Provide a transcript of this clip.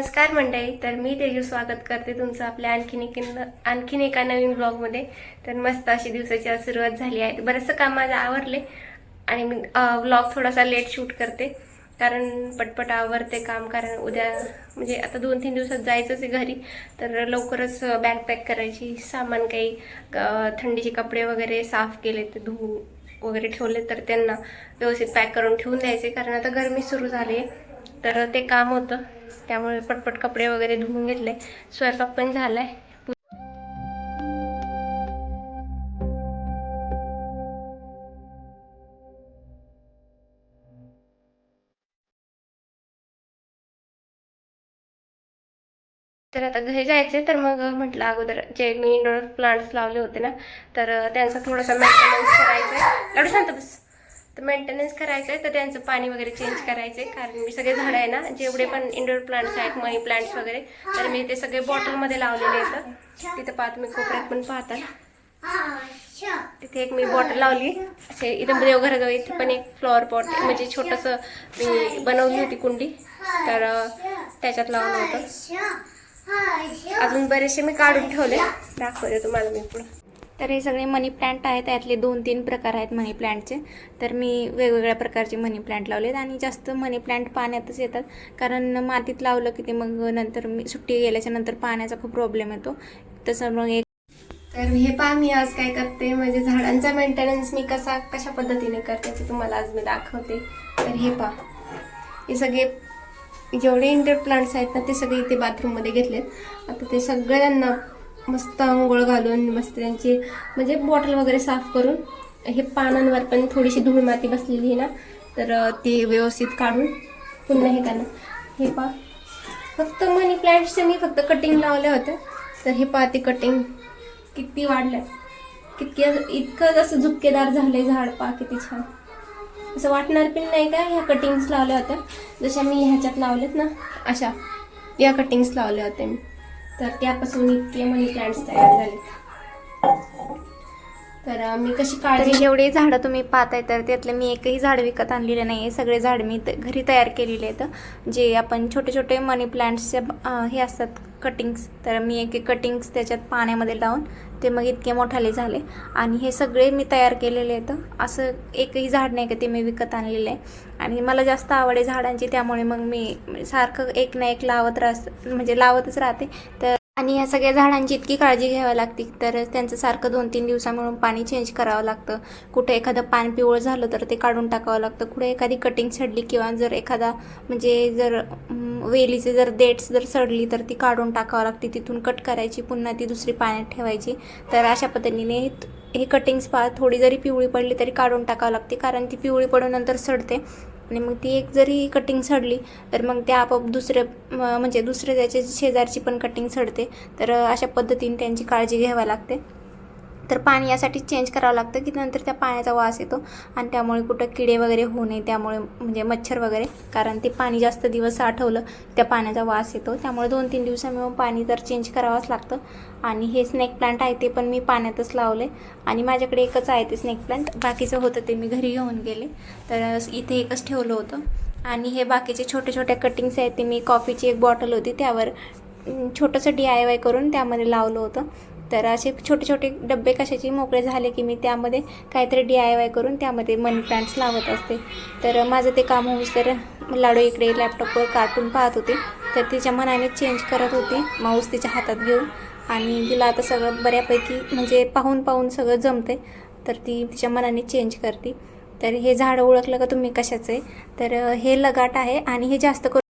नमस्कार मंडळी तर मी तेजू स्वागत करते तुमचं आपल्या आणखीन एक आणखीन एका नवीन ब्लॉगमध्ये तर मस्त अशी दिवसाची सुरुवात झाली आहे. बरंचसं काम माझं आवरले आणि मी ब्लॉग थोडासा लेट शूट करते. कारण पटपट आवरते काम कारण उद्या म्हणजे आता दोन तीन दिवसात जायचंच आहे घरी. तर लवकरच बॅग पॅक करायची सामान काही थंडीचे कपडे वगैरे साफ केले ते धुवून वगैरे ठेवले तर त्यांना व्यवस्थित पॅक करून ठेवून द्यायचे. कारण आता गरमी सुरू झाली आहे. तर ते काम होतं. त्यामुळे पटपट कपडे वगैरे धुवून घेतले. स्वयंपाक पण झालाय. तर आता घरी जायचे तर मग म्हटलं अगोदर जे मी इंडोर प्लांट्स लावले होते ना तर त्यांचा थोडासा मेंटेनन्स करायचा आहे एवढं बस. तर मेंटेनन्स करायचं आहे तर त्यांचं पाणी वगैरे चेंज करायचं आहे कारण मी सगळे झाडं आहे ना जेवढे पण इंडोर प्लांट्स आहेत मनी प्लांट्स वगैरे तर मी ते सगळे बॉटलमध्ये लावलेले आहेत. तिथं पाहत मी कोपऱ्यात पण पाहतात. तिथे एक मी बॉटल लावली. असे इथं देवघराजवळ इथे पण एक फ्लॉवर पॉट म्हणजे छोटंसं मी बनवली होती कुंडी. तर त्याच्यात लावलं होतं. अजून बरेचसे मी काढून ठेवले. दाखवले तुम्हाला मी पुढं. तर हे सगळे मनी प्लांट आहेत यातले दोन तीन प्रकार आहेत मनी प्लांटचे तर मी वेगवेगळ्या प्रकारचे मनी प्लांट लावलेत आणि जास्त मनी प्लांट पाण्यातच येतात. कारण मातीत लावलं की ते मग नंतर मी सुट्टी गेल्याच्यानंतर पाण्याचा खूप प्रॉब्लेम येतो. तसं मग एक तर हे पहा मी आज काय करते? म्हणजे झाडांचा मेंटेनन्स मी कसा कशा पद्धतीने करते ते तुम्हाला आज मी दाखवते. तर हे पहा. हे सगळे जेवढे इंडोर प्लांट्स आहेत ना ते सगळे इथे बाथरूममध्ये घेतलेत. आता ते सगळ्यांना मस्त आंघोळ घालून मस्त त्यांची म्हणजे बॉटल वगैरे साफ करून हे पानांवर पण थोडीशी धूळ माती बसलेली आहे ना तर ती व्यवस्थित काढून पुन्हा हे करणं हे पहा. फक्त मनी प्लांट्सचे मी फक्त कटिंग लावल्या होत्या. तर हे पहा ते कटिंग किती वाढलं कितके इतकं जसं झुपकेदार झालंय झाड पा किती छान. असं वाटणार पण नाही का ह्या कटिंग्स लावल्या होत्या? जशा मी ह्याच्यात लावल्यात ना अशा. या कटिंग्स लावल्या होत्या मी. तर त्यापासून इतके मनी प्लांट्स तयार झाले. तर मी कशी तरी काळजी जेवढे झाडं तुम्ही पाहताय तर त्यातलं मी एकही झाड विकत आणलेलं नाही आहे सगळे झाड मी घरी तयार केलेले आहेत. जे आपण छोटे छोटे मनी प्लांट्सचे अं, हे असतात कटिंग्स तर मी एक एक कटिंग्स त्याच्यात पाण्यामध्ये लावून ते मग इतके मोठाले झाले. आणि हे सगळे मी तयार केलेले आहेत. असं एकही झाड नाही का ते मी विकत आणलेलं आहे. आणि मला जास्त आवड आहे झाडांची त्यामुळे मग मी सारखं एक ना एक लावत राहत म्हणजे लावतच राहते. तर आणि या सगळ्या झाडांची इतकी काळजी घ्यावी लागते तर त्यांचं सारखं दोन तीन दिवसा मिळून पाणी चेंज करावं लागतं. कुठे एखादं पान पिवळं झालं तर ते काढून टाकावं लागतं. कुठे एखादी कटिंग सडली किंवा जर एखादा म्हणजे जर वेलीचे जर देट्स जर सडली तर ती काढून टाकावं लागते. तिथून कट करायची पुन्हा ती दुसरी पाण्यात ठेवायची. तर अशा पद्धतीने हे कटिंग्स पा थोडी जरी पिवळी पडली तरी काढून टाकावं लागते कारण ती पिवळी पडून नंतर सडते. आणि मग ती एक जरी कटिंग सडली तर मग ते आपोआप दुसरे म- म्हणजे दुसरे त्याच्या शेजारची पण कटिंग सडते. तर अशा पद्धतीने त्यांची काळजी घ्यावी लागते. तर पाणी यासाठी चेंज करावं लागतं की नंतर त्या पाण्याचा वास येतो आणि त्यामुळे कुठं किडे वगैरे होऊ नये त्यामुळे म्हणजे मच्छर वगैरे. कारण ते पाणी जास्त दिवस साठवलं त्या पाण्याचा वास येतो. त्यामुळे दोन तीन दिवसामिळून पाणी तर चेंज करावंच लागतं. आणि हे स्नेक प्लांट आहे ते पण मी पाण्यातच लावले आणि माझ्याकडे एकच आहे ते स्नेक प्लांट बाकीचं होतं ते मी घरी घेऊन गेले. तर इथे एकच ठेवलं होतं. आणि हे बाकीचे छोटे छोट्या कटिंग्स आहेत ते मी कॉफीची एक बॉटल होती त्यावर छोटंसं डी आय वाय करून त्यामध्ये लावलं होतं. तर असे छोटे छोटे डबे कशाचे मोकळे झाले की मी त्यामध्ये काहीतरी डी आय वाय करून त्यामध्ये मनी प्लांट्स लावत असते. तर माझं ते काम होऊस तर लाडू इकडे लॅपटॉपवर कार्टून पाहत होते. तर तिच्या मनाने चेंज करत होती. माऊस तिच्या हातात घेऊन. आणि तिला आता सगळं बऱ्यापैकी म्हणजे पाहून पाहून सगळं जमते तर ती तिच्या मनाने चेंज करते. तर हे झाड ओळखलं का तुम्ही कशाचं आहे? तर हे लगाट आहे आणि हे जास्त करून